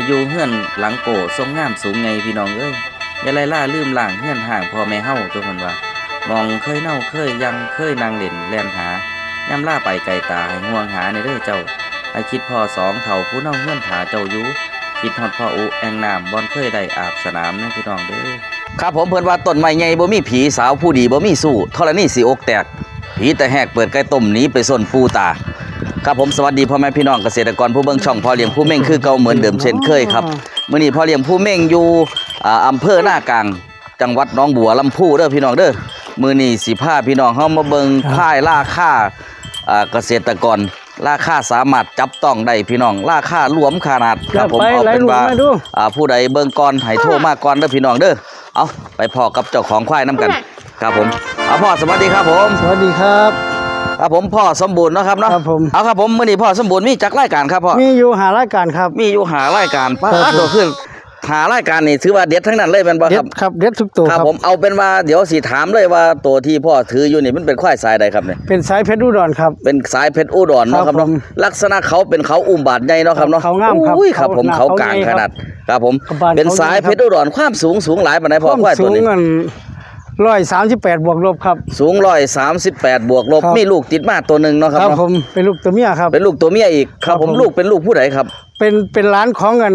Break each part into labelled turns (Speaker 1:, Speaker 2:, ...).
Speaker 1: จะอยู่เฮือนหลังโกทรงงามสูงไงพี่น้องเอ้ยอย่าไล่ล่าลืมล่างเฮือนห่างพ่อแม่เฮาตัวคนว่ามองเคยเน่าเคยยังเคยนางเล่นแล่นหาย่ำล่าไปไกลตาให้ห่วงหาในเด้อเจ้าให้คิดพ่อสองเถ่าผู้เน่าเฮือนถาเจ้าอยู่คิดฮอดพ่ออุแองน้ำบอนเคยได้อาบสนามนะพี่น้องเด้อครับผมเพิ่นว่าต้นไม้ใหญ่บ่มีผีสาวผู้ดีบ่มีสู้ธรณีสิอกแตกผีแต่แหกเปิดไก่ต้มหนีไปส้นปูตา ครับผมสวัสดีพ่อแม่พี่น้องเกษตรกรผู้เบิ่งช่องพ่อเลี้ยงผู้เม่งคือเก่าเหมือนเดิมเช่นเคยครับมื้อนี้พ่อเลี้ยงผู้เม่งอยู่อ่าอำเภอหน้ากลาง จังหวัดหนองบัวลำพูเด้อพี่น้องเด้อมื้อนี้สิพาพี่น้องเฮามาเบิ่งค่ายราคาอ่าเกษตรกรราคาสามารถจับต้องได้พี่น้อง ราคารวมขนาดครับผม
Speaker 2: ไป
Speaker 1: เอาเป็นว่า
Speaker 2: ไหลหลุมมาดู
Speaker 1: อ่าผู้ใดเบิ่งก่อนให้โทรมาก่อนเด้อพี่น้องเด้อเอาไปพอกับเจ้าของควายนํกัน ครับผมเอาพ่อสวัสดีครับผม
Speaker 2: สวัสดีครับ
Speaker 1: ครับผมพ่อสมบูรณ์เนาะครับเนาะ
Speaker 2: ครับผม
Speaker 1: เอาครับผมมื้อนี้พ่อสมบูรณ์มีจักรายการครับพ่อ
Speaker 2: มีอยู่หารายการครับ
Speaker 1: มีอยู่หารายการป้า
Speaker 2: ครับผม
Speaker 1: ตัวขึ้นหารายการนี่ถือว่าเด็ดทั้งนั้นเลยเป็นบ่
Speaker 2: เด็
Speaker 1: ครั
Speaker 2: ด
Speaker 1: บ
Speaker 2: ครับเด็ดทุกตัว
Speaker 1: ค
Speaker 2: ค
Speaker 1: รั
Speaker 2: รั
Speaker 1: บบผมเอาเป็นว่าเดี๋ยวสิถามเลยว่าตัวที่พ่อถืออยู่นี่มันเป็นควายสายใดครับเนี่ย
Speaker 2: เป็นสายเพชรอุดรครับ
Speaker 1: เป็นสายเพชรอุดรเนาะค
Speaker 2: ครั
Speaker 1: รับบเนาะ
Speaker 2: ผม
Speaker 1: ลักษณะเขาเป็นเขาอุ้มบาดใหญ่เนาะครับเนาะ
Speaker 2: เขางามครับ
Speaker 1: อุ้ยครับผม
Speaker 2: เขา
Speaker 1: เขากลาง
Speaker 2: เขาใหญ่
Speaker 1: ขนาดครับผม
Speaker 2: เขาบาน
Speaker 1: เป็น
Speaker 2: เขาใหญ่
Speaker 1: สายเพชรอุดรความสูงสูงหลายปานใดพ่อ
Speaker 2: ความ
Speaker 1: ควาย
Speaker 2: สู
Speaker 1: ตัว
Speaker 2: ง
Speaker 1: นี้
Speaker 2: เงิน ร้อยสามสิบแปดบวกลบครับ
Speaker 1: สูง138บวกลบ
Speaker 2: ครับ
Speaker 1: มีลูกติดมาตัวหนึงเนาะครับ
Speaker 2: ครับ
Speaker 1: เนาะ
Speaker 2: ผมเป็นลูกตัวเมียครับ
Speaker 1: เป็นลูกตัวเมียอีกครับ
Speaker 2: ครับ
Speaker 1: ผม
Speaker 2: ผม
Speaker 1: ลูกเป็นลูกผู้ใดครับ
Speaker 2: เป็นเป็นร้านของเงิน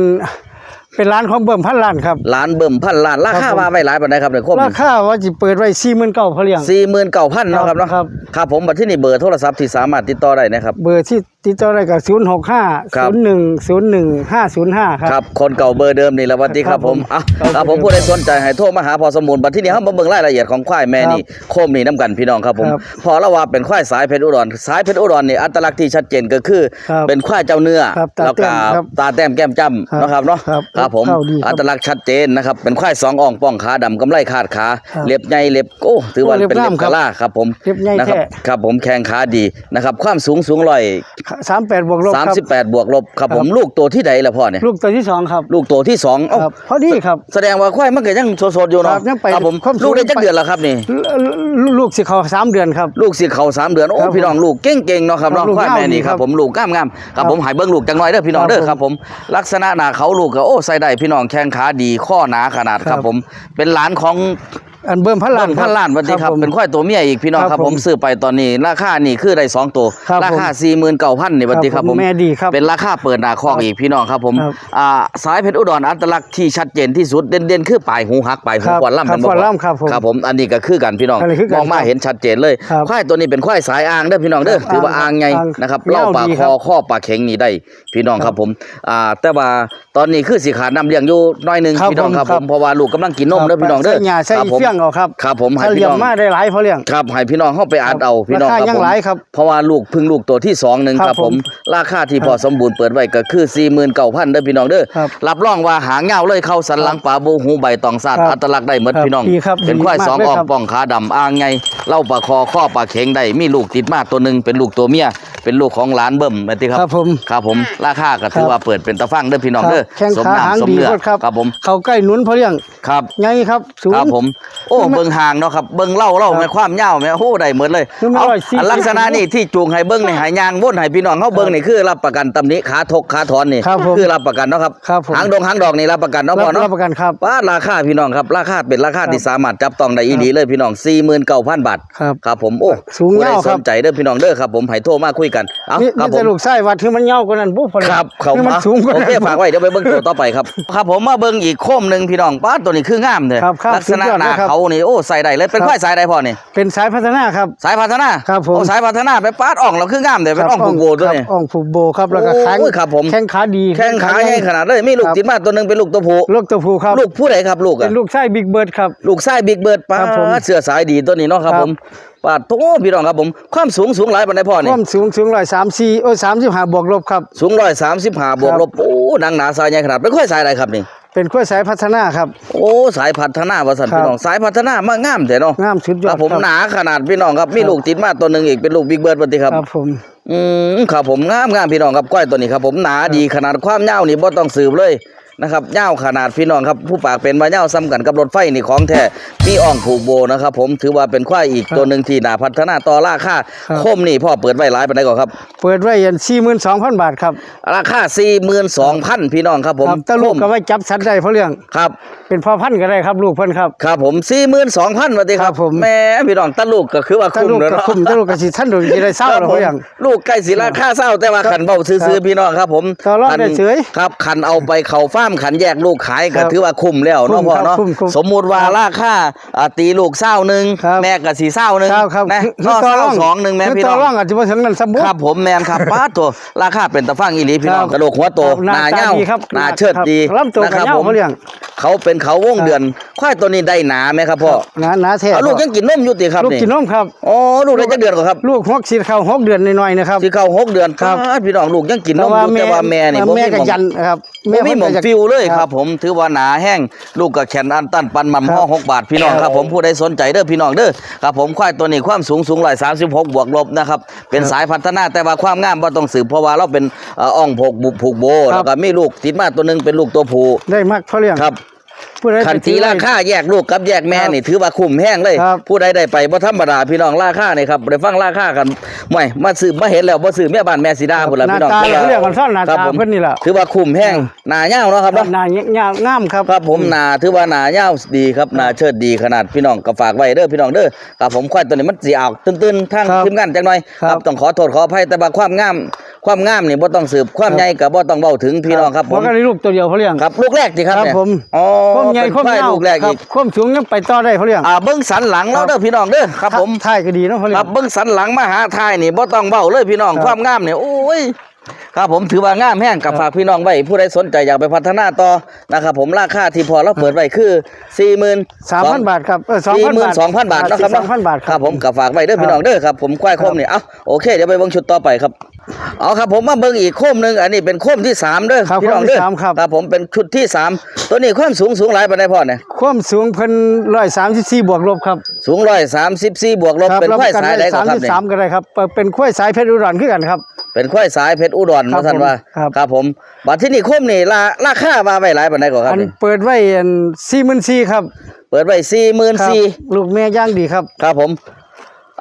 Speaker 2: เป็นร้านของเบิ่มพันล้านครับ
Speaker 1: ล้านเบิ่มพันล้านรา
Speaker 2: ครั
Speaker 1: คา
Speaker 2: บผม
Speaker 1: ว่าไว้หลายปานใดครับเนี่ยครบ
Speaker 2: ราคาว่าจะเปิดไว้สี่หมื่นเก้าพเลี้ยง
Speaker 1: สี่หมื่นเก้าพันเนาะครับเนาะ
Speaker 2: ครับ
Speaker 1: ครับผมบัดที่นี่เบอร์โทรศัพท์ที่สามารถติดต่อได้นะครับ
Speaker 2: เบอร์ที่ ติดต่อได้กับศูนย์หกห้า
Speaker 1: ครับ
Speaker 2: ศูนย์หนึ่งศูนย์หนึ่งห้าศูนย์ห้าครับ
Speaker 1: ครับคนเก่าเบอร์เดิมนี่แหละวัดที่ครับผมอะ
Speaker 2: ครับ
Speaker 1: ครับผมผู้ใดสนใจให้โทรมาหาพอสมุนบัดที่นี่เฮามาเบิ่งรายละเอียดของควายแม่นี่โคมนี่น้ำกันพี่น้องครับผม
Speaker 2: ครับ
Speaker 1: พอละว่าเป็นควายสายเพชรอุดรสายเพชรอุดรนี่อัตลักษณ์ที่ชัดเจนก็คือ
Speaker 2: ครับ
Speaker 1: เป็นควายเจ้าเนื้อ
Speaker 2: ครับตา
Speaker 1: แล้ว
Speaker 2: แต้
Speaker 1: ก็
Speaker 2: มครับ
Speaker 1: ตาแต้มแก้มจ้ำ
Speaker 2: ครับ
Speaker 1: เนาะครับเนาะ
Speaker 2: ครับ
Speaker 1: ครับผม
Speaker 2: เข้าดีครับ
Speaker 1: อัตลักษณ์ชัดเจนนะครับเป็นควายสองอ่องป้องขาดำกำไลขาดขา
Speaker 2: ครับ
Speaker 1: เล็บใหญ่เล็บโอ้ถือว่า
Speaker 2: โอ้เล็บ
Speaker 1: เป็นเล็บ
Speaker 2: งามครับ
Speaker 1: กะลาครับผม
Speaker 2: เล็บใหญ่
Speaker 1: นะครับ
Speaker 2: แท้
Speaker 1: ครับผมแข้งขาดีนะครับความสูงสูงร้อย
Speaker 2: สามแปดบวกลบ
Speaker 1: สาม
Speaker 2: ครับ
Speaker 1: สิบแปดบวกลบครับ
Speaker 2: ครับ
Speaker 1: ผมลูกตัวที่ใดล่ะพ่อเนี่ย
Speaker 2: ลูกตัวที่สองครับ
Speaker 1: ลูกตัวที่สองเอ้า
Speaker 2: ครับพอดีครับ
Speaker 1: แสดงว่าควายมันก็ยังสดๆอยู่เนาะ
Speaker 2: ครับยังไป
Speaker 1: ครับผม
Speaker 2: ความสูง
Speaker 1: ลูกได้จัก
Speaker 2: ไป
Speaker 1: เดือนแล้วครับนี่
Speaker 2: ลูลูกสิเขาสามเดือนครับ
Speaker 1: ลูกสิเขาสามเดือนโอ้
Speaker 2: ครับ
Speaker 1: พี่น้องลูกเก่งๆเนาะครับ
Speaker 2: ครับ
Speaker 1: เนาะ
Speaker 2: ลูก
Speaker 1: ควายแม่นี่
Speaker 2: งามดี
Speaker 1: ค
Speaker 2: ครั
Speaker 1: รับบผมลูกงามๆครับ
Speaker 2: ครับ
Speaker 1: ผมใหายเบิ่งลูกจังน้อยเด้อพี่น้อง
Speaker 2: ครับ
Speaker 1: เด้อ
Speaker 2: ผม
Speaker 1: ครับผมลักษณะหน้าเขาลูกก็โอ้ใส่ได้พี่น้องแข้งขาดีข้อหนาขนาดค
Speaker 2: ครั
Speaker 1: รับบผมเป็นหลานของ
Speaker 2: อันเบิ่มพันล้าน
Speaker 1: เบิ่มพันล้านวันนี้ครับ
Speaker 2: ผม
Speaker 1: เป็นควายตัวเมียอีกพี่น้องค
Speaker 2: ครั
Speaker 1: รับบผ
Speaker 2: ผมม
Speaker 1: ซื้อไปตอนนี้ ราคานี่คือได้สองตัว
Speaker 2: ครับ
Speaker 1: ราคา
Speaker 2: ผม
Speaker 1: สี่หมื่นเก้าพันนี่วันนี้ครับผม
Speaker 2: แม่ดีครับ
Speaker 1: เป็นราคาเปิดหน้าคอกอีกพี่น้องครับผม
Speaker 2: ครับ
Speaker 1: อ่าสายเพชรอุดรอัตลักษณ์ที่ชัดเจนที่สุดเด่นๆคือปลายหูหักปลายหู
Speaker 2: ครับ
Speaker 1: ขวานล่ำ
Speaker 2: ครับ
Speaker 1: เป็น
Speaker 2: ขวานล่ำครับผม
Speaker 1: ครับผมอันนี้ก็คือกันพี่น้อง
Speaker 2: อันนี้คือกัน
Speaker 1: มองมา
Speaker 2: ครับ
Speaker 1: เห็นชัดเจนเลย
Speaker 2: ครับ
Speaker 1: ควายตัวนี้เป็นควายสายอ่างเด้อพี่น้องเด้อ
Speaker 2: ครับ
Speaker 1: ถือว่าอ่างไง
Speaker 2: อ่าง
Speaker 1: นะครับ
Speaker 2: ยาว
Speaker 1: เล่าปาก
Speaker 2: ดี
Speaker 1: ค
Speaker 2: ครั
Speaker 1: อบข้อปากเข็งนี่ได้พี่น้องครับผมอ่าแต่ว่าตอนนี้คือสิขาดน้ำเลี้ยงอยู่น้อยหนึง
Speaker 2: ครับ
Speaker 1: พี่น้องครับ
Speaker 2: ผม
Speaker 1: ผมเพราะว่าลูกกำลังกินนมเด้อพี่น้องเด้อ
Speaker 2: ใส่หญ้าใส่
Speaker 1: ครับผม
Speaker 2: เฟี้ยงเอาครับ
Speaker 1: ครับผมให้
Speaker 2: ถ้า
Speaker 1: พี่
Speaker 2: เลี้ยง
Speaker 1: น้อง
Speaker 2: มาได้หลายพอเลี้ยง
Speaker 1: ครับให้พี่น้องเข้าไปอ่านเอาพี่น้อง
Speaker 2: รา
Speaker 1: ค
Speaker 2: คา
Speaker 1: รับ
Speaker 2: ยัง
Speaker 1: ผม
Speaker 2: หลายครับ
Speaker 1: เพราะว่าลูกเพึ่งลูกตัวที่สองหนึ่ง
Speaker 2: ครับ
Speaker 1: ครับผม
Speaker 2: ผม
Speaker 1: ราคาที่พอสมบูรณ์เปิดไว้ก็คือ4 9 0 0 0เด้อพี่น้องเด้อ
Speaker 2: ครับ
Speaker 1: รับรองว่าหางเงาเลยเข้าสันหลังปลาบูหูใบตองซาด
Speaker 2: ครับ
Speaker 1: อัตลักษณ์ได้หมด
Speaker 2: ครับ
Speaker 1: พี่น้อง
Speaker 2: ดีครับ
Speaker 1: เป็นควาย
Speaker 2: ดีมาก
Speaker 1: สอง
Speaker 2: เลย
Speaker 1: อ่อง
Speaker 2: ครับ
Speaker 1: ป้องขาดำอ่างไงเล่าปลาคอข้อปลาเข็งได้มีลูกติดมาตัวหนึ่งเป็นลูกตัวเมียเป็นลูกของหลานเบิ่มแม่นติครับ
Speaker 2: ครับผม
Speaker 1: ครับผมราคาก็ถือว่าเปิดเป็นตะฟังเด้อพี่น้องเด้อ
Speaker 2: แข้ง
Speaker 1: สม
Speaker 2: ขาหาง
Speaker 1: น้ำสม
Speaker 2: ดี
Speaker 1: เนื้อ
Speaker 2: หมดครับ
Speaker 1: ครับผม
Speaker 2: เขาใกล้หนุนพอเลี้ยง
Speaker 1: ครับ
Speaker 2: ไงครับสูง
Speaker 1: ครับผมโอ้เบิ่งห่างเนาะครับเบิ่งเล่าเล่าแม่ความยาวแม่โอ้ได้หมดเลย
Speaker 2: คือมัน
Speaker 1: เอา
Speaker 2: ร้อยสี่สิบ
Speaker 1: อันลักษณะนี่ที่จูงให้เบิ่งนี่หายยางวนให้พี่น้องเฮาเบิ่งนี่คือรับประกันตำหนิขาทกขาถอนนี่
Speaker 2: ครับผม
Speaker 1: คือรับประกันเนาะครับ
Speaker 2: ครับผม
Speaker 1: หางดงหางดอกนี่รับประกันเนาะ
Speaker 2: รั
Speaker 1: พ่อบเนาะ
Speaker 2: รับประกันครับ
Speaker 1: ป้าราคาพี่น้องครับราคาเป็นราคาที่สามารถจับต้องได้อีหลีเลยพี่น้อง49,000บาท
Speaker 2: ครับ
Speaker 1: ครับผมโอ้
Speaker 2: สูง
Speaker 1: ผู้ใด
Speaker 2: ยาว
Speaker 1: ส
Speaker 2: ครับ
Speaker 1: นใจเด้อพี่น้องเด้อครับผมให้โทรมาคุยกันเอ้า
Speaker 2: นี่
Speaker 1: ครับ
Speaker 2: นี่
Speaker 1: ผ
Speaker 2: แต่
Speaker 1: ม
Speaker 2: ลูกไส้วัดที่มันเงากว่านั้นปุ๊บพอเลี้ยง
Speaker 1: ครับเขา
Speaker 2: นี่มัน
Speaker 1: มา
Speaker 2: สูงกว่า
Speaker 1: โอ
Speaker 2: นั้น
Speaker 1: เคฝากไว้เดี๋ยวไปเบิ่งตัวต่อไปครับครับผมมาเบิ่งอีกโคมหนึ่งพี่น้องป้าดตัวนี้คืองามเลย
Speaker 2: ครับครับ
Speaker 1: ลักษณะ
Speaker 2: สุดยอด
Speaker 1: หน้า
Speaker 2: นะครับ
Speaker 1: เขานี่โอ้ใส่ได้เลยเป็น
Speaker 2: ครับ
Speaker 1: ควายสายใดพ่อนี่
Speaker 2: เป็นสายพัฒนาครับ
Speaker 1: สายพัฒนา
Speaker 2: ครับผม
Speaker 1: โอ้สายพัฒนาไปป้าดอ่องเราคืองามเลยเป็นอ่องผูกโบตัว
Speaker 2: ครับ
Speaker 1: นี้
Speaker 2: อ่องผูกโบครับแล้วก็
Speaker 1: โอ้
Speaker 2: แข้ง
Speaker 1: ครับผม
Speaker 2: แข้งขาดี
Speaker 1: แข้งขาใหญ่ขนาดเลยมีลูก
Speaker 2: ครับ
Speaker 1: ติดมาตัวหนึงเป็นลูกตัวผู้
Speaker 2: ลูกตัวผู้ครับ
Speaker 1: ลูกผู้ใดครับลูก
Speaker 2: เป็
Speaker 1: อะ
Speaker 2: นลูกไส้บิ๊กเบิร์ดครับ
Speaker 1: ลูกชายบิ๊กเบิร์ดป้า
Speaker 2: ครับผม
Speaker 1: ดเสื้อสายดีตัวนี้เนาะครับ
Speaker 2: ครับ
Speaker 1: ผมป้าดโอ้พี่น้องครับผมความสูงสูงหลายปานใดพ่อ
Speaker 2: ค
Speaker 1: นี่
Speaker 2: วามสูงสูงร้อยสามสี่โอ้สามสิบห้าบวกลบครับ
Speaker 1: สูงร้อยสามสิบห้าบวก
Speaker 2: ครับ
Speaker 1: ลบโอ้หนังหนาสายใหญ่ขนาดเป็นควายสายอะไรครับนี่
Speaker 2: เป็นกล้วยสายพัฒนาครับ
Speaker 1: โอ้สายพัฒนาว่าสัน
Speaker 2: ครับ
Speaker 1: พี่น้องสายพัฒนามางามแต่เนาะ
Speaker 2: งามสุดย
Speaker 1: ค
Speaker 2: อ
Speaker 1: รั
Speaker 2: ด
Speaker 1: บผม
Speaker 2: ครับ
Speaker 1: หนาขนาดพี่น้องครับมี
Speaker 2: ครับ
Speaker 1: ลูกติดมาตัวหนึ่งอีกเป็นลูกบิ๊กเบิร์ดปฏิครับ
Speaker 2: ครับผม
Speaker 1: อืมครับผมงามงามพี่น้องครับก้อยตัวนี้ครับผมหนาดีขนาดความยาวนี่บ่ต้องสืบเลย นะครับยาวขนาดพี่น้องครับผู้ปากเป็นมายาวซ้ำกันกับรถไฟนี่ของแท้มีอ่องผูกโบนะครับ ผมถือว่าเป็นควายอีก
Speaker 2: ครับ
Speaker 1: ตัวหนึ่งที่น่าพัฒนาต่อราคา
Speaker 2: ครับ
Speaker 1: โคมนี่พ่อเปิดไว้หลายปานใดก่อนครับ
Speaker 2: เปิดไว้ยัน42,000บาทครับ
Speaker 1: ราคา42,000 พี่น้องครับผม
Speaker 2: ครับแตลูกก็ไว้จับสัตว์ได้เพราะเรื่อง
Speaker 1: ครับ
Speaker 2: เป็นพ่อพันธุ์ก็ได้ครับลูกเพิ่นครับ
Speaker 1: ครับผม42,000ว่าติค
Speaker 2: ครั
Speaker 1: รับบ
Speaker 2: ผม
Speaker 1: แหม่พี่น้องตะลูกก็คือว่า
Speaker 2: ถ้า
Speaker 1: คุ้ม
Speaker 2: ลูก
Speaker 1: แล้ว
Speaker 2: ก็
Speaker 1: เนาะ
Speaker 2: คุ้มถ้าลูกก็สิท่านดูสิได้เศร้า
Speaker 1: ครับ
Speaker 2: แล้ว
Speaker 1: ผ
Speaker 2: เพราะ
Speaker 1: ม
Speaker 2: เรื่อง
Speaker 1: ลูกใกล้สิราคาเศร้าแต่ว่าขันเบาซื้อๆพี่น้องครับผม
Speaker 2: ต่อรอง
Speaker 1: ขัน
Speaker 2: ได้เฉย
Speaker 1: ครับขันเอาไปเข้าฟาร์มขันแยกลูกขาย
Speaker 2: ครั
Speaker 1: ก็
Speaker 2: บ
Speaker 1: ถือว่าคุ้มแล้ว
Speaker 2: คุ้
Speaker 1: เนาะ
Speaker 2: ม
Speaker 1: พ่อ
Speaker 2: ครับ
Speaker 1: เนาะ
Speaker 2: คุ้มคุ้ม
Speaker 1: สมมุติว่าราคาอ่าตีลูกเศร้าหนึ่ง
Speaker 2: ครับ
Speaker 1: แม่ก็สีเศร้าหนึ่ง
Speaker 2: ครับครับ
Speaker 1: นะ
Speaker 2: คื
Speaker 1: ก็
Speaker 2: ต่อ
Speaker 1: เศ
Speaker 2: ร
Speaker 1: ร้า
Speaker 2: อง
Speaker 1: สองหนึ่งแม่
Speaker 2: คือ
Speaker 1: พี่
Speaker 2: ต่
Speaker 1: น้
Speaker 2: อ
Speaker 1: อง
Speaker 2: รองอาจจะบ่ถึงนั้นสมมุติ
Speaker 1: ครับผมแมนครับ ป้าดตัวราคาเป็นตะฟังอีหลีพี่น้อง
Speaker 2: ครับ
Speaker 1: กระโหลกหัวโต
Speaker 2: ครับ
Speaker 1: หน้า
Speaker 2: หน้า
Speaker 1: เง่า
Speaker 2: ตาดีครับ
Speaker 1: หน้าเชิด
Speaker 2: ครับ
Speaker 1: ดี
Speaker 2: ลำตัว
Speaker 1: นะครั
Speaker 2: ก็เง่า
Speaker 1: ผม
Speaker 2: เขาเลี้ยง
Speaker 1: เขาเป็นเขาวงเดือน ควายตัวนี้ได้หนาไหมครับพ่อ
Speaker 2: หนาหนาแท้
Speaker 1: เอาลูกยังกินนมอยู่ติครับ
Speaker 2: ลูก
Speaker 1: นี่
Speaker 2: กินนมครับ
Speaker 1: อ๋อลูกได้จักเดือนกว่าครับ
Speaker 2: ลูกหกสิเข้าหกเดือนหน่อยๆนะครับ
Speaker 1: สิเข้าหกเดือน
Speaker 2: ครับ
Speaker 1: ป้าดพี่น้องลูกยังกินนมอยู่แต่ว่าแม่นี่บ่
Speaker 2: แม่
Speaker 1: มีห
Speaker 2: ก็
Speaker 1: ม่อง
Speaker 2: ยันครับ
Speaker 1: ไม่มีหมอง
Speaker 2: เพิ่นก็
Speaker 1: ฟิวเลยครับ ผมถือว่าหนาแห้งลูกกับแขนอันตันปันมัม
Speaker 2: ครับ
Speaker 1: ห่อหกบาทพี่น้องครับผมผู้ใดสนใจเด้อพี่น้องเด้อครับผมควายตัวนี้ความสูงสูงร้อยสามสิบหกบวกลบนะครับเป็นสายพัฒนาแต่ว่าความงามว่าต้องสืบเพราะว่าเราเป็นเอ่ออ่องผูกบุผูกโบ
Speaker 2: ครับ
Speaker 1: แล้วก็มีลูกติดมาตัวหนึงเป็นลูกตัวผู้
Speaker 2: ได้มากเพราะเรื่อง
Speaker 1: ครับ
Speaker 2: ผู้ใด
Speaker 1: ขัน
Speaker 2: ไป
Speaker 1: ตี
Speaker 2: ซื้อ
Speaker 1: รา
Speaker 2: ไว้
Speaker 1: คาแยกลูกกับแยกแม่
Speaker 2: ครับ
Speaker 1: นี่ถือว่าคุ้มแห้งเลย
Speaker 2: ครับ
Speaker 1: ผู้ใดได้ไปบ่ธรรมดาพี่น้องราคานี่ครับได้ฟังราคากันไม่มาซื้อมาเห็นแล้วบ่ซื้อแม่บ้านแม่สีดาพุ่นล่ะ
Speaker 2: หน้า
Speaker 1: พี่น้อง
Speaker 2: ตา
Speaker 1: ถือว่า
Speaker 2: เขาเรียกกันซ่อนหน้า
Speaker 1: ครับ
Speaker 2: ตา
Speaker 1: ผม
Speaker 2: เพิ่นนี่แหละ
Speaker 1: ถือว่าคุ้มแห้ง
Speaker 2: อืม
Speaker 1: หน้าเหี่ยวเนาะครับเนาะ
Speaker 2: หน้าเงี้ยงามครับ
Speaker 1: ครับผมหนาถือว่าหนาเย้าวดีครับหนาเชิดดีขนาดพี่น้องก็ฝากไว้เด้อพี่น้องเด้อครับผมควายตัวนี้มันสีออกตื้นๆทาง
Speaker 2: ครับ
Speaker 1: ทีมงานจังหน่อย
Speaker 2: ครับ
Speaker 1: ต้องขอโทษขออภัยแต่ว่าความงาม ความงามนี่บ่ต้องสืบความ
Speaker 2: ครับ
Speaker 1: ใหญ่ก็บ่ต้องเว้าถึงพี่น้องครับผม
Speaker 2: เพาะก็ได้ลูกตัวเดียวเขาเรียก
Speaker 1: ครับ ลูกแรกสิครับ
Speaker 2: ครับ
Speaker 1: เนี่ย
Speaker 2: ผม
Speaker 1: อ๋อ
Speaker 2: ความใหญ่
Speaker 1: เป็น
Speaker 2: ความ
Speaker 1: ควาย
Speaker 2: ยาว
Speaker 1: ลูกแรก
Speaker 2: ครั
Speaker 1: อี
Speaker 2: บ
Speaker 1: ก
Speaker 2: ความสูงยังไปต่อได้เขาเรียก
Speaker 1: อ่าเบิ้งสันหลังเรา
Speaker 2: ครับ
Speaker 1: เด้อพี่น้องเด้อครับผม
Speaker 2: ท้ายก็ดีเนาะเขาเรีย
Speaker 1: ค
Speaker 2: ก
Speaker 1: รับเบิ้งสันหลังมาหาทายนี่บ่ต้องเว้าเลยพี่น้อง
Speaker 2: ครับ
Speaker 1: ความงามเนี่ยโอ้ยครับผมถือว่างามแห้งกับ
Speaker 2: ครับ
Speaker 1: ฝากพี่น้องไว้ผู้ใดสนใจอยากไปพัฒนาต่อนะครับผมราคาที่พอเราเปิดไว้คือ 40,000
Speaker 2: สามพันบาทครับเออสอง
Speaker 1: สี่
Speaker 2: พัน
Speaker 1: หมื่
Speaker 2: บานท
Speaker 1: สองพันบาทเนาะครับ
Speaker 2: สองพันบาท
Speaker 1: ครับผมกับฝากไว้เด้อ
Speaker 2: ครับ
Speaker 1: พี่น้องเด้อครับผมควายโคมนี่เอ้าโอเคเดี๋ยวไปเบิ่งชุดต่อไปครับ เอาครับผมมาเบิ่งอีกโคมหนึงอันนี้เป็นโคมที่สามเด้อ
Speaker 2: ครับ
Speaker 1: พี่น้องเด้อ
Speaker 2: โคมที่สามครับ
Speaker 1: ครับผมเป็นชุดที่สามตัวนี้ความสูงสูงหลายปานใดพ่อเนี่ย
Speaker 2: ความสูงเพิ่นร้อยสามสิบสี่บวกลบครับ
Speaker 1: สูงร้อยสามสิบสี่บวกลบเป็นควายสายใดก็
Speaker 2: สาม
Speaker 1: ครับ
Speaker 2: สิบ
Speaker 1: เนี่ย
Speaker 2: สามก็ได้ครับเปิดเป็นควายสายเพชรอุดรคือกันครับ
Speaker 1: เป็นควายสายเพชรอุดร
Speaker 2: ครับ
Speaker 1: ว่าท่านว่า
Speaker 2: ผมครับ
Speaker 1: ครับผมบัดที่นี่โคมนี่ราราคาว่าไว้หลายปานใดก็ครับ
Speaker 2: อัน
Speaker 1: นี่
Speaker 2: เปิดไว้สี่หมื่นสี่ครับ
Speaker 1: เปิดไว้สี่หมื่น
Speaker 2: ครับ
Speaker 1: สี่
Speaker 2: ลูกแม่ย่างดีครับ
Speaker 1: ครับผม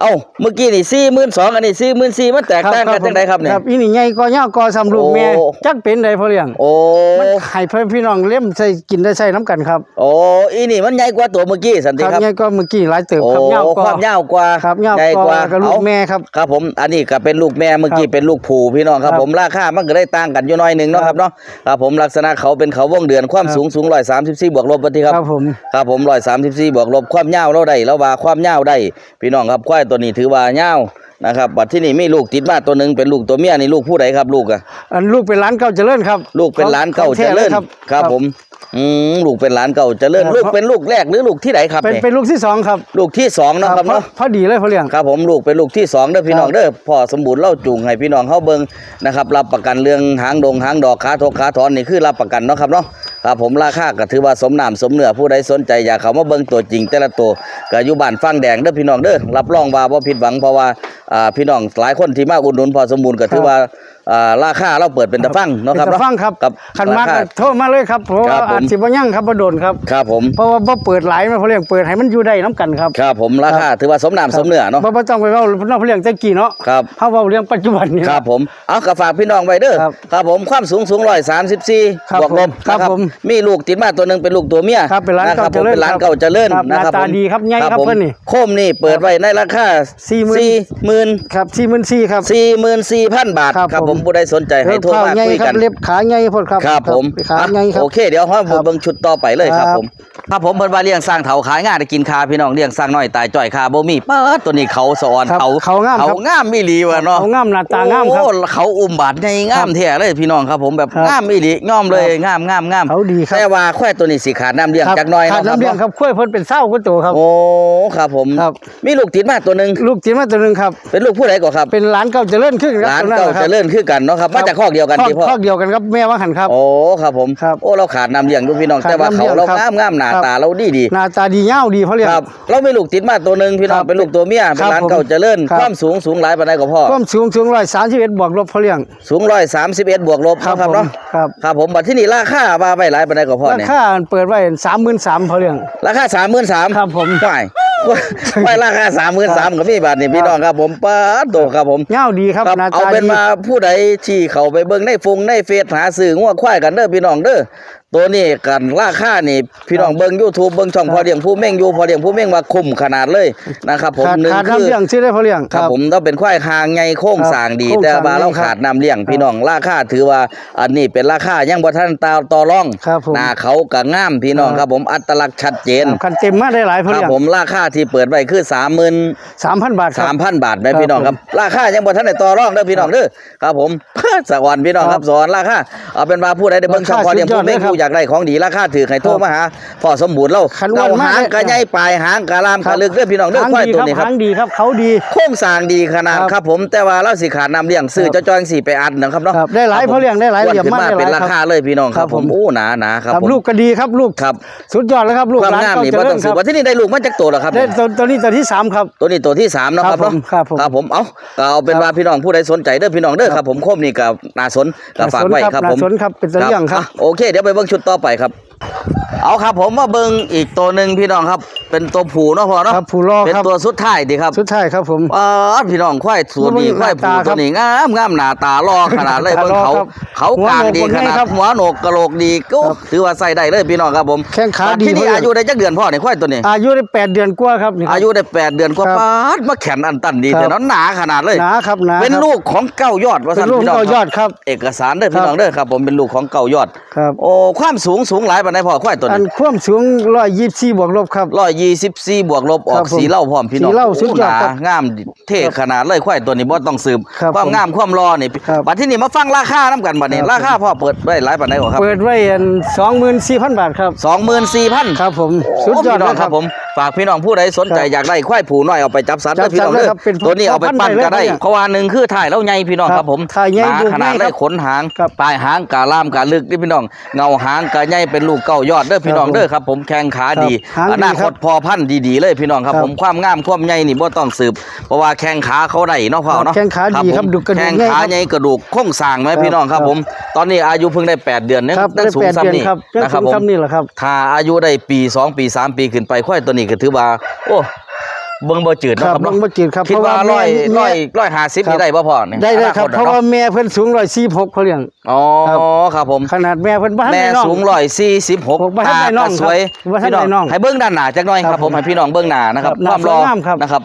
Speaker 1: เอ้าเมื่อกี้นี่สี่หมื่นสองอันนี้สี่หมื่นสี่มันแตกต่างกันจังไดครับเนี่ย
Speaker 2: ครับอีนี่ใหญ่ก็ยาวก็สำลูกแม่
Speaker 1: โอ้
Speaker 2: จักเป็นใดพอเลี้ยง
Speaker 1: โอ้
Speaker 2: มันให้เพิ่นพี่น้องเล่มใส่กินได้ใส่น้ำกันครับ
Speaker 1: โอ้อีนี่มันใหญ่กว่าตัวเมื่อกี้สันติ
Speaker 2: ครับ
Speaker 1: ครับ
Speaker 2: ใหญ่ก็เมื่อกี้หลายเติบ
Speaker 1: โอ้
Speaker 2: ครับยาวก็
Speaker 1: ความยาวกว่า
Speaker 2: ครับยาว
Speaker 1: ใหญ่กว่า
Speaker 2: ก็ลูก
Speaker 1: เอา
Speaker 2: แม่ครับ
Speaker 1: ครับผมอันนี้ก็เป็นลูกแม่เมื่อกี้
Speaker 2: ครับ
Speaker 1: เป็นลูกผูพี่น้องครับ
Speaker 2: ครับ
Speaker 1: ผมราคามันก็ได้ต่างกันอยู่หน้อยหนึ่งเนาะ
Speaker 2: ค
Speaker 1: ค
Speaker 2: รั
Speaker 1: รับบเนาะครับผมลักษณะเขาเป็นเขาวงเดือนความ
Speaker 2: ครับ
Speaker 1: สูงสูงร้อยสามสิบสี่บวกลบปฏิครับ
Speaker 2: ครับผม
Speaker 1: ครับผมร้อยสามสิบสี่บวกลบความยาวเราได้เราว่าความยาวได้พี่น้องครับควายตัวนี้ถือว่ายาวนะครับบัดที่นี่มีลูกติดมาตัวหนึ่งเป็นลูกตัวเมียนี่ลูกผู้ใดครับลูกอะ
Speaker 2: อันลูกเป็นร้านเก่าเจริญครับ
Speaker 1: ลูกเป็นหลานเก่า
Speaker 2: ของ
Speaker 1: เจ
Speaker 2: แท้
Speaker 1: ริญ
Speaker 2: ลยครับ
Speaker 1: ครับผมอืมลูกเป็นหลานเก่าเจริญ
Speaker 2: ครับ
Speaker 1: ลูกเป็นลูกแรกหรือลูกที่ไหนครับ
Speaker 2: เป็น
Speaker 1: เนี่ย
Speaker 2: เป็นลูกที่สองครับ
Speaker 1: ลูกที่สองเนาะครับ
Speaker 2: พอ
Speaker 1: เนาะ
Speaker 2: พอดีเลยพอเลี้ยง
Speaker 1: ครับผมลูกเป็นลูกที่สองเด้อพี่น้อง
Speaker 2: ครับ
Speaker 1: เด้อพ่อสมบูรณ์เล่าจูงให้พี่น้องเข้าเบิงนะครับรับประกันเรื่องหางดงหางดอกขาทกขาถอนนี่คือรับประกันเนาะครับเนาะ ครับผมราคาก็ถือว่าสมน้ำสมเนื้อผู้ใดสนใจอยากเขามาเบิงตัวจริงแต่ละตัวก็อยู่บ้านฟังแดงเด้อพี่น้องเด้อรับรองว่าบ่ผิดหวังเพราะว่าอ่าพี่น้องหลายคนที่มาอุดหนุนพอสมบูรณ์ก็ถือว่าอ่าราคาเราเปิดเป็นตะฟังเนาะครับ
Speaker 2: เป็น
Speaker 1: เนาะ
Speaker 2: ตะฟังครับ
Speaker 1: กับ
Speaker 2: ขันมาก
Speaker 1: ราคา
Speaker 2: โทษมาเลยครับเพราะ
Speaker 1: ครั
Speaker 2: ว่า
Speaker 1: บผม
Speaker 2: อาจสิบ่ยั่งครับบ่โดนครับ
Speaker 1: ครับผม
Speaker 2: เพราะว่าบ่เปิดหลายมาเพราะเลี้ยงเปิดให้มันอยู่ได้น้ำกันครับ
Speaker 1: ครับผมราคาถือว่าสมน้ำสมเนื้อเนาะ
Speaker 2: บ่บ่ต้องไปเว้าน้องเพราะเลี้ยงแต่กี้เนาะ
Speaker 1: ครับ
Speaker 2: เฮาเว้าเรื่องปัจจุบันนี่
Speaker 1: ครับผม เอากระฝากพี่น้องไว้เด้อ
Speaker 2: ครับ
Speaker 1: ครับผมความสูงสูงร้อยสามสิบสี่
Speaker 2: ครับ
Speaker 1: บวกลบ
Speaker 2: ครับ
Speaker 1: นะ
Speaker 2: ผม
Speaker 1: มีลูกติดมาตัวหนึ่งเป็นลูกตัวเมีย
Speaker 2: ครับเป็นร้าน
Speaker 1: นะค
Speaker 2: เก่า
Speaker 1: รับผม
Speaker 2: เจริญ
Speaker 1: เป็นร้าน
Speaker 2: ครับ
Speaker 1: เก่าเจริญ
Speaker 2: ครับ
Speaker 1: นะครับ
Speaker 2: หน้าตา
Speaker 1: ผม
Speaker 2: ดีครับใหญ่ครับ
Speaker 1: ผม
Speaker 2: เพิ่นนี่
Speaker 1: โคมนี่เปิดไว้ในราคา
Speaker 2: สี่หมื่น
Speaker 1: สี่หมื่น
Speaker 2: ครับ44,000ครับ
Speaker 1: สี่หมื่นสี่พันบาท
Speaker 2: ครับ
Speaker 1: ครับ
Speaker 2: ผม
Speaker 1: ผมผู้ใดสนใจให้โทรมา
Speaker 2: เล็บ
Speaker 1: คุย
Speaker 2: ขาใหญ่ค
Speaker 1: กั
Speaker 2: รั
Speaker 1: น
Speaker 2: บเล็บขาใหญ่พุ่นครับ
Speaker 1: ครับผม
Speaker 2: ขาใหญ่ครั
Speaker 1: อะ
Speaker 2: บ
Speaker 1: โอเคเดี๋ยวเรา
Speaker 2: ครับ
Speaker 1: เบิ่งชุดต่อไปเลยครับ
Speaker 2: ครับ
Speaker 1: ผม ครับผมเพิ่นว่าเลี้ยงสร้างเถาขายง่ายได้กินคาพี่น้องเลี้ยงสร้างน้อยตายจ่อยคาบ่มีเปิดตัวนี้เขาสะออน
Speaker 2: ครับ
Speaker 1: เขา
Speaker 2: เขางามครับ
Speaker 1: เขางามอีหลีว่ะเนาะ
Speaker 2: เขางามหน้าตางามครับ
Speaker 1: โอ้เขาอุ้มบาดใหญ่งามแท้เลยพี่น้องครับผมแบบ
Speaker 2: ครับ
Speaker 1: งามอีหลีงอมเลยงามงามงาม
Speaker 2: เขาดีครับ
Speaker 1: แต่ว่าควายตัวนี้สิขาดน้ำเลี้ยง
Speaker 2: ครับ
Speaker 1: จักหน่อย
Speaker 2: ขาด
Speaker 1: เนาะ
Speaker 2: น้ำเลี้ยงครับค่อยเพิ่นเป็นเศร้าก็โตครับ
Speaker 1: โอ้ครับผม
Speaker 2: ครับ
Speaker 1: มีลูกติดมาตัวหนึง
Speaker 2: ลูกจีนมาตัวหนึงครับ
Speaker 1: เป็นลูกผู้ใดก่อครับ
Speaker 2: เป็นหลานเก่าเจริญขึ้นครับ
Speaker 1: หลาน
Speaker 2: ตัว
Speaker 1: เก่า
Speaker 2: แหละครับ
Speaker 1: เจะเลื่อนคือกันเนาะครับมาจากคอกเดียวกัน
Speaker 2: คอก
Speaker 1: ที่พ่อ
Speaker 2: คอกเดียวกันครับแม่ว่าหันครับ
Speaker 1: โอ้ครับผม
Speaker 2: ครับ
Speaker 1: โอ้เราขาดน้ำเลี้ยงดูพี่น้อง
Speaker 2: ขาด
Speaker 1: แต่ว่า
Speaker 2: น้ำเลี้
Speaker 1: เขา
Speaker 2: ยง
Speaker 1: เรา
Speaker 2: ครับ
Speaker 1: งามงามหนา
Speaker 2: ครับ
Speaker 1: ตาเราดีดี
Speaker 2: หน้าตาดีเงาวดีเขาเรียก
Speaker 1: ครับเรามีลูกติดมาตัวหนึ่งพี่น้อ
Speaker 2: ค
Speaker 1: ง
Speaker 2: รับ
Speaker 1: เป็นลูกตัวเมียเป็น
Speaker 2: ครับ
Speaker 1: ร้าน
Speaker 2: ผม
Speaker 1: เก่าเจริญ
Speaker 2: ครับ
Speaker 1: ความสูงสูงหลายปานใดก็พ่อ
Speaker 2: ความสูงสูงร้อยสามสิบเอ็ดบวกลบเขาเรียก
Speaker 1: สูงร้อยสามสิบเอ็ดบวกลบ
Speaker 2: ครับ
Speaker 1: นะครับ
Speaker 2: ผม
Speaker 1: เนาะ
Speaker 2: ครับ
Speaker 1: ครับผมบัดที่นี่ราคาว่าไปหลายปานใดก็พ่อ
Speaker 2: รา
Speaker 1: เนี่ย
Speaker 2: คาเปิดไว้สามหมื่นสามเขาเรียก
Speaker 1: ราคาสามหมื่นสาม
Speaker 2: ครับผม
Speaker 1: ไม่ ไม่ราคาสามหมื่นสามก็มีบาทนี่พี่น้องครับผมป้าดโตครับผม
Speaker 2: เงาวดีครับ
Speaker 1: ครับ
Speaker 2: หน้า
Speaker 1: เอา
Speaker 2: ตา
Speaker 1: เป็น
Speaker 2: ดี
Speaker 1: มาผู้ใดที่เขาไปเบิ่งในฟงในเฟซหาซื้องัวควายกันเด้อพี่น้องเด้อตัวนี้กันราคานี่พี่น้องเบิ่ง YouTube เบิ่งช่องพอเลี้ยงผู้เม่งอยู่พอเลี้ยงผู้เม่งว่าคุ้มขนาดเลยนะครับผม
Speaker 2: ขาด
Speaker 1: หนึ่ง
Speaker 2: ขาด
Speaker 1: คื
Speaker 2: น้ำ
Speaker 1: อ
Speaker 2: เลี้ยงชื่อได้เขาเรียก
Speaker 1: ครับผมต้องเป็นควายคางไงโค้ง
Speaker 2: ครับ
Speaker 1: สร้างดี
Speaker 2: โค้ง
Speaker 1: แต่
Speaker 2: สร้าง
Speaker 1: ว่าเรา
Speaker 2: ดีครับ
Speaker 1: ขาดน้ำเลี้ยง
Speaker 2: ครับ
Speaker 1: พี่น้องราคาถือว่าอันนี้เป็นราคายังบ่ทันตาต่อรอง
Speaker 2: ครับผม
Speaker 1: หน้าเขาก็งามพี่น้อง
Speaker 2: ครับ
Speaker 1: ครับผมอัตลักษณ์ชัดเจน
Speaker 2: คันเต็มมาได้หลายเขา
Speaker 1: ครั
Speaker 2: เรี
Speaker 1: บ
Speaker 2: ยก
Speaker 1: ผมราคาที่เปิดไว้คือ30,000
Speaker 2: สามพันบาทครับ
Speaker 1: สามพันบาทได้
Speaker 2: ครับ
Speaker 1: พี่น้องครับ ราคายังบ่ทันได้ต่อรองเด้อพี่น้องเด้อครับผม สวรรค์พี่น้องค
Speaker 2: ครั
Speaker 1: รับบสอนราคาเอาเป็นว่าผู้ใดได้เบิ่งช่องพอเลี้ยงผู้เม่ง
Speaker 2: ราคาสุดยอดเลยครับ
Speaker 1: ผู้อยากได้ของดีราคาถือให้โทรมาหาพ่อสมบูรณ์เรา
Speaker 2: คันอ้วน
Speaker 1: เงามา
Speaker 2: ก
Speaker 1: หาง
Speaker 2: เลย
Speaker 1: กะใหญ่ปลายหางกะลาม
Speaker 2: ครั
Speaker 1: กะ
Speaker 2: บ
Speaker 1: ลึกเด้อพี่น้องเด้อ
Speaker 2: หาง
Speaker 1: ควาย
Speaker 2: ดี
Speaker 1: ตัว
Speaker 2: ครับ
Speaker 1: นี้ครับ
Speaker 2: หางดีครับเขาดี
Speaker 1: โค้งสร้างดีขนาด
Speaker 2: ครับ
Speaker 1: ครับผมแต่ว่าเราสิขาดน้ำเลี้ยงซื้อ
Speaker 2: ครับ
Speaker 1: เจ้าจอยสี่ไปอัดนะครับเนาะ
Speaker 2: ครับได้หลาย
Speaker 1: ครับผม
Speaker 2: เพราะเลี้ยงได้หลาย
Speaker 1: อ้วน
Speaker 2: เหลี่ยม
Speaker 1: ขึ้น
Speaker 2: มาก
Speaker 1: มา
Speaker 2: ได้หลาย
Speaker 1: เป็นรา
Speaker 2: ครับ
Speaker 1: คาเลยพี่น้องค
Speaker 2: ครั
Speaker 1: รับบผ
Speaker 2: ผมม
Speaker 1: โอ้หนาหนาครับ
Speaker 2: ครับ
Speaker 1: ผม
Speaker 2: ลูกก็ดีครับลูก
Speaker 1: ครับ
Speaker 2: สุดยอดแล้วครับลูก
Speaker 1: ความ
Speaker 2: หลน
Speaker 1: งามนี่
Speaker 2: เจ้
Speaker 1: บ่
Speaker 2: เจริ
Speaker 1: ต้อ
Speaker 2: ญ
Speaker 1: งสืบ
Speaker 2: ครับ
Speaker 1: ว่าที่นี่ได้ลูกมาจากตัวเหรอครับ
Speaker 2: ได้ตัวตัวนี้ตัวที่สามครับ
Speaker 1: ตัวนี้ตัวที่สามเนาะครับ
Speaker 2: ครับผม
Speaker 1: เนาะ
Speaker 2: ครับผม
Speaker 1: ครับผมเอาก็เอาเป็นว่าพี่น้องผู้ใดสนใจเด้อพี่น้องเด้อครับผมโคมนี่กับนาสนก็ฝากไว้ครับผม
Speaker 2: นาสนครับเป็นตัวอย่างครับ
Speaker 1: อะโอเคเดี๋ยวไปเบิ่งชุดต่อไปครับ เอาครับผมมาเบิ่งอีกตัวหนึ่งพี่น้องครับ เป็นตัวผูเนาะพ่อเนาะ
Speaker 2: ครับผู้รอ
Speaker 1: เป็น
Speaker 2: ครับ
Speaker 1: ตัวสุดท้ายดีครับ
Speaker 2: สุดท้ายครับผม
Speaker 1: อ่าพี่น้องควายตัวนี้
Speaker 2: เบิ่ง
Speaker 1: ควายผู
Speaker 2: หน้าตาครับ
Speaker 1: ตัวนี้งามงามหน้าตารอขนาดเลย
Speaker 2: หน้า
Speaker 1: เบิ่ง
Speaker 2: ตารอ
Speaker 1: เขา
Speaker 2: ครับ
Speaker 1: เขา
Speaker 2: หัว
Speaker 1: กลางดี
Speaker 2: โหนก
Speaker 1: ขนาด
Speaker 2: ครับ
Speaker 1: หัวโหนกกระโหลกดีก็
Speaker 2: ครับ
Speaker 1: ถือว่าใส่ได้เลยพี่น้องครับผม
Speaker 2: แข้งขาดี
Speaker 1: ที่นี่
Speaker 2: เพิ่น
Speaker 1: อายุได้จักเดือนพ่อเนี่ยควายตัวนี้
Speaker 2: อายุได้แปดเดือนกว่าครับนี่ครับ
Speaker 1: อายุได้แปดเดือนกว่า
Speaker 2: ครับ
Speaker 1: ปาดมาแขนอันตันดี
Speaker 2: ครับ
Speaker 1: แต่น้องหนาขนาดเลย
Speaker 2: หนาครับหนา
Speaker 1: เป็น
Speaker 2: ครับ
Speaker 1: ลูกของเก้ายอดว่า
Speaker 2: เป็
Speaker 1: ซั่
Speaker 2: น
Speaker 1: น
Speaker 2: ลูก
Speaker 1: พี่น้อง
Speaker 2: เก้ายอดครับ
Speaker 1: เอกสารเด้อพี่
Speaker 2: ครับ
Speaker 1: น้องเด้อครับ ผมเป็นลูกของเก้ายอด
Speaker 2: ครับ
Speaker 1: โอ้ความสูงสูงหลายปานใดพ่อควายตัว
Speaker 2: อัน
Speaker 1: นี้
Speaker 2: ความสูงร้อยยี่สิบสี่บวกลบครับ
Speaker 1: ร้อยยี่สิบสี่บวกลบออ
Speaker 2: ครั
Speaker 1: ก
Speaker 2: บผม
Speaker 1: สีเหล่าพร้อมพี่น้อง
Speaker 2: สีเหล้าสุดยอด
Speaker 1: โห
Speaker 2: ครับ
Speaker 1: นางามเท่ขนาดเลยควายตัวนี้บ่ต้องสืบ
Speaker 2: ครับ
Speaker 1: ความ
Speaker 2: ผม
Speaker 1: งามความรอนี่
Speaker 2: ครับ
Speaker 1: บัดที่นี่มาฟังราคานํกันบัดนี้
Speaker 2: ครับ
Speaker 1: ราคาพ่อเปิดไว้หลายปานใดกว่าครับ
Speaker 2: เปิดไว้อันสองหมื่นสี่พันบาทครับ
Speaker 1: 24,000
Speaker 2: ครับผม
Speaker 1: โสุ
Speaker 2: ดยอด
Speaker 1: พี่น้อง
Speaker 2: นะ
Speaker 1: ค
Speaker 2: ค
Speaker 1: รั
Speaker 2: รั
Speaker 1: บบผม ฝากพี่น้องผู้ใดสนใจ
Speaker 2: ครับ
Speaker 1: อยากได้ควายผูน้อยเอาไปจับสัตว์
Speaker 2: จั
Speaker 1: เด้อบพี่น้อง
Speaker 2: สัตว์
Speaker 1: เด้อ
Speaker 2: ครับเป็น
Speaker 1: ตัวนี้เอาไปปั้นก็ได้
Speaker 2: พ่อพันธุ์ได้เลย
Speaker 1: เพราะว่าหนึ่งคือถ่ายแล้วใหญ่พี่น้อง
Speaker 2: ครับ
Speaker 1: ครับผม
Speaker 2: ถ่ายใหญ่
Speaker 1: หนา
Speaker 2: ดู
Speaker 1: ขนาด
Speaker 2: ใหญ่
Speaker 1: เล
Speaker 2: ครั
Speaker 1: ย
Speaker 2: บ
Speaker 1: ขนหาง
Speaker 2: ครับ
Speaker 1: ปลายหางกาลามกาลึกนี่พี่น้องเงาหางกาใหญ่เป็นลูกเก้ายอดเด้อพี่น้อง
Speaker 2: ครับผม
Speaker 1: เด้อครับผมแข้งขาดี
Speaker 2: ครับหางดี
Speaker 1: อนาค
Speaker 2: ครั
Speaker 1: ต
Speaker 2: บ
Speaker 1: พอพันธุ์ดีๆเลยพี่น้องครับ
Speaker 2: ครับ
Speaker 1: ผมความงามความใหญ่นี่บ่ต้องสืบเพราะว่าแข้งขาเขาได้เนาะพ่อเนาะ
Speaker 2: แข้งขาดีครับ
Speaker 1: ผม
Speaker 2: ดูกระดูก
Speaker 1: แข้ง
Speaker 2: ใหญ่
Speaker 1: ขา
Speaker 2: ครับ
Speaker 1: ใหญ่กระดูกโค้งสร้างไหม
Speaker 2: ครับ
Speaker 1: พี่น้องครับ
Speaker 2: ครับ
Speaker 1: ผม ตอนนี้อายุเพิ่งได้แปดเดือนเนี่ย
Speaker 2: ครับ
Speaker 1: ได้
Speaker 2: ได้
Speaker 1: สูง
Speaker 2: แปด
Speaker 1: ซ้ำ
Speaker 2: เดือน
Speaker 1: นี่
Speaker 2: ครับได้
Speaker 1: นะค
Speaker 2: สู
Speaker 1: รับ
Speaker 2: ง
Speaker 1: ผม
Speaker 2: ซ้ำนี่แหละครับ
Speaker 1: ถ้าอายุได้ปีสองปีสามปีขึ้นไปควายตัวนี้ก็ถือว่า โอ้เบิ่งบ่จืด
Speaker 2: ค
Speaker 1: เนาะ
Speaker 2: รับ
Speaker 1: ครับ
Speaker 2: เบิ่ง
Speaker 1: เนาะ
Speaker 2: บ่จืดครับ
Speaker 1: คิดว่า
Speaker 2: เพราะว่า
Speaker 1: ร้อย
Speaker 2: แม่
Speaker 1: ร้อยร้อยห้าสิบ
Speaker 2: ครับ
Speaker 1: นี่ได้บ่พ่อนี่
Speaker 2: ได้เลยครับ
Speaker 1: อ
Speaker 2: เพ
Speaker 1: น
Speaker 2: ราะ
Speaker 1: ต
Speaker 2: ว่า
Speaker 1: เนาะ
Speaker 2: แม่เพิ่นสูงร้อยสี่หกเขาเลี้ยง
Speaker 1: อ๋อ
Speaker 2: ครับ
Speaker 1: ครับผม
Speaker 2: ขนาดแม่เพิ่นบ้าน
Speaker 1: แม่
Speaker 2: ในน้อง
Speaker 1: สูงร้อยสี่สิบหก
Speaker 2: ผมบ่ทันได้น้อง
Speaker 1: สวย
Speaker 2: ครับบ่ทัน
Speaker 1: พี่น้อง
Speaker 2: ได้น้อง
Speaker 1: ให้เบิ้งด้านหน้าจักหน่อยค
Speaker 2: ครั
Speaker 1: รับบผม
Speaker 2: ผม
Speaker 1: ให้พี่น้องเบิ้งหน้านะครับ
Speaker 2: ครับ
Speaker 1: ความรอ
Speaker 2: หน้าสวยงามครับ
Speaker 1: นะครับ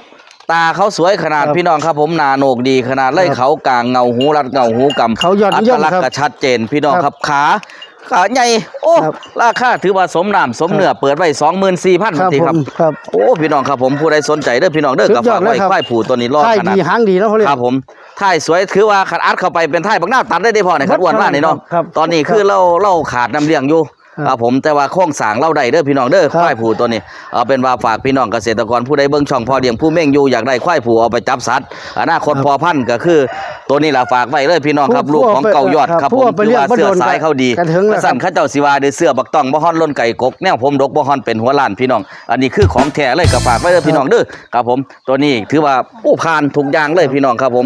Speaker 1: ตาเขาสวยขนาด
Speaker 2: ครับ
Speaker 1: พี่น้องครับผมหน้าโหนกดีขนาดเลย
Speaker 2: ครับ
Speaker 1: เขากลางเงาหูรัดเงาหูกำ
Speaker 2: เขายอดนิยม
Speaker 1: อัตลักษ
Speaker 2: ครั
Speaker 1: ณ์
Speaker 2: บ
Speaker 1: ก็ชัดเจนพี่น้องค
Speaker 2: ครั
Speaker 1: รับบขา ขาใหญ่โอ้
Speaker 2: ครับ
Speaker 1: ราคาถือว่าสมน้ำสมเนื้อเปิดไว้สองหมื่นสี่พัน
Speaker 2: ครับ
Speaker 1: ที
Speaker 2: ผ
Speaker 1: ครับ
Speaker 2: มครับ
Speaker 1: โอ้พี่น้องครับผมผู้ใดสนใจเด้อพี่น้องเด้อ
Speaker 2: สุด
Speaker 1: กับ
Speaker 2: ยอ
Speaker 1: ฝา
Speaker 2: ด
Speaker 1: กไว้
Speaker 2: เลยครับ
Speaker 1: ควายผูตัวนี้รอด
Speaker 2: ท่าย
Speaker 1: ขนาด
Speaker 2: ดีหางดีเนาะเขาเรียก
Speaker 1: ครับผมท่ายสวยคือว่าขัดอัดเข้าไปเป็นท่ายบักหน้าตัดได้ได้พอเนี่ยขัดอ้วนมากนี่เนาะ
Speaker 2: ครับ
Speaker 1: ตอนนี้คือเราเราขาดน้ำเลี้ยงอยู่
Speaker 2: ครับ
Speaker 1: ครับผมแต่ว่าโค้งสร้างเราได้เด้อพี่น้องเด้อ
Speaker 2: ครับ
Speaker 1: ควายผูตัวนี้เอาเป็นว่าฝากพี่น้องเกษตรกรผู้ใดเบิ่งช่องพอเลี้ยงผู้เม่งอยู่อยากได้ควายผูเอาไปจับสัตว์อนาคต
Speaker 2: ครับ
Speaker 1: พอพันธุ์ก็คือ ตัวนี้ล่ะฝากไว้เลยพี่น้องครับ
Speaker 2: ผู้
Speaker 1: ลูกของเก่ายอด
Speaker 2: ครับ
Speaker 1: ครับ
Speaker 2: ผู้
Speaker 1: ผม
Speaker 2: เอาไป
Speaker 1: คือว่า
Speaker 2: เลี้
Speaker 1: เสื้
Speaker 2: ย
Speaker 1: อง
Speaker 2: บ่โดน
Speaker 1: สายเขาดี
Speaker 2: กระเทิงเลยครับ
Speaker 1: สั่นเข้าเจ้าสิว่าเด้อเสื้อบักต้องบ่ฮ้อนล้นไก่กกแนวผมดกบ่ฮ้อนเป็นหัวล้านพี่น้อง อันนี้คือของแท้เลยก็ฝากไว้เด้อพี่น้องเด้อครับผมตัวนี้ถือว่าผู้ผ่านทุกอย่างเลยพี่น้องครับผม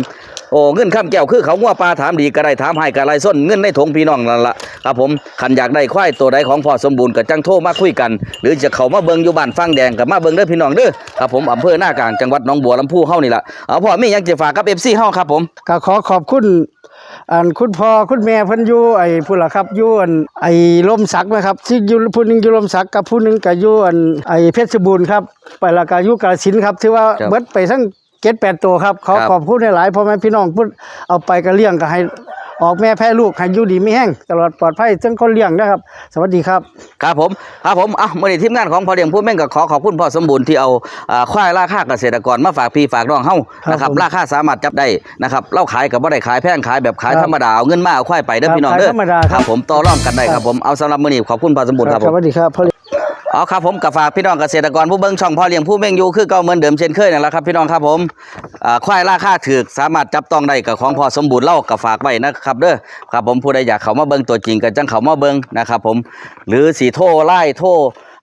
Speaker 1: โอ้เงินข้ามแก้วคือเขางัวปลาถามดีก็ได้ถามให้ก็ไรส้นเงินในถุงพี่น้องนั่นละครับผมขันอยากได้ควายตัวใดของพ่อสมบูรณ์ก็จังโทรมาคุยกัน หรือจะเข้ามาเบิ่งอยู่บ้านฟังแดงก็มาเบิ่งเด้อพี่น้องเด้อครับผมอำเภอหน้ากลางจังหวัดหนองบัวลำพูเฮานี่ล่ะเอาพ่อมีหยังจะฝากกับ FC เฮาครับผม
Speaker 2: ก็ขอขอบคุณอันคุณพ่อคุณแม่เพิ่นอยู่ไอ้ผู้ล่ะครับอยู่อันไอ้ลมสักนะครับที่อยู่ผู้หนึงอยู่ลมสักกับผู้หนึงก็อยู่อันไอ้เพชรบูรณ์ครับไปและก็อยู่กาฬสินธุ์ครับที่ว่า
Speaker 1: ครับ
Speaker 2: เบิดไปทั้ง เจ็ดแปดตัวครับ ขอ
Speaker 1: ครับ
Speaker 2: ขอบคุณหลายๆพ่อแม่พี่น้องพูดเอาไปก็เลี้ยงก็ให้ออกแม่แพ้ลูกให้อยู่ดีไม่แห้งตลอดปลอดภัยทั้งคนเลี้ยงนะครับ สวัสดีครับ
Speaker 1: ครับผมครับผมอะมื่อนี้ทีมงานของพอเลี้ยงผู้แม่งก็ขอขอบคุณพ่อสมบูรณ์ที่เอาอ่าควายราคาเกษตรกรมาฝากพี่ฝากน้องเฮา
Speaker 2: ครับ
Speaker 1: นะครับ
Speaker 2: ผม
Speaker 1: ราคาสามารถจับได้นะครับเล่าขายกับบ่ได้ขายแพงขายแบบขาย
Speaker 2: ครับ
Speaker 1: ธรรมดาเอาเงินมาเอาควายไปเด้อ
Speaker 2: ครับ
Speaker 1: พี่น้อง
Speaker 2: ขาย
Speaker 1: เด้อ
Speaker 2: ธรรมดาครับ
Speaker 1: ผมต่อรองกันได้ค
Speaker 2: ครั
Speaker 1: รับบผมเอาสำหรับมื้อนี้ขอบคุณพ่อสมบูรณ์ครับผ
Speaker 2: ส
Speaker 1: ม
Speaker 2: วัสดีครับพ่อ
Speaker 1: เอาครับผมกับฝากพี่น้องเกษตรกรผู้เบิ้งช่องพ่อเลี้ยงผู้เม่งอยู่คือเก่าเหมือนเดิมเช่นเคยนั่นแหละครับพี่น้องครับผมอ่าควายราคาถือสามารถจับต้องได้กับของพ่อสมบูรณ์เล่ากับฝากไว้นะครับเด้อครับผมผู้ใดอยากเขามาเบิ้งตัวจริงกับจังเขามาเบิ้งนะครับผมหรือสีโทไล่โท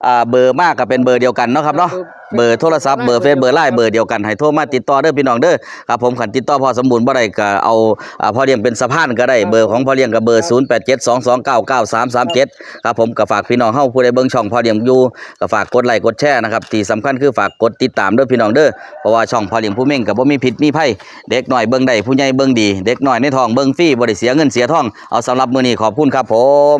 Speaker 1: อ่าเบอร์มากก็เป็นเบอร์เดียวกันเนาะครับเนาะเบอร์โทรศัพท์เบอร์เฟซเบอร์ไลน์เบอร์เดียวกันให้โทรมาติดต่อเด้อพี่น้องเด้อครับผมขันติดต่อพอสมบูรณ์บ่ได้ก็เอาอ่าพ่อเลี้ยงเป็นสะพานก็ได้เบอร์ของพ่อเลี้ยงก็เบอร์0872299337ครับผมก็ฝากพี่น้องเฮาผู้ใดเบิ่งช่องพ่อเลี้ยงอยู่ก็ฝากกดไลค์กดแชร์นะครับที่สำคัญคือฝากกดติดตามเด้อพี่น้องเด้อเพราะว่าช่องพ่อเลี้ยงผู้เม่งก็บ่มีผิดมีภัยเด็กน้อยเบิ่งได้ผู้ใหญ่เบิ่งดี เด็กน้อยในท้องเบิ่งฟรีบ่ได้เสียเงินเสียทองเอาสำหรับมื้อนี้ขอบคุณครับผม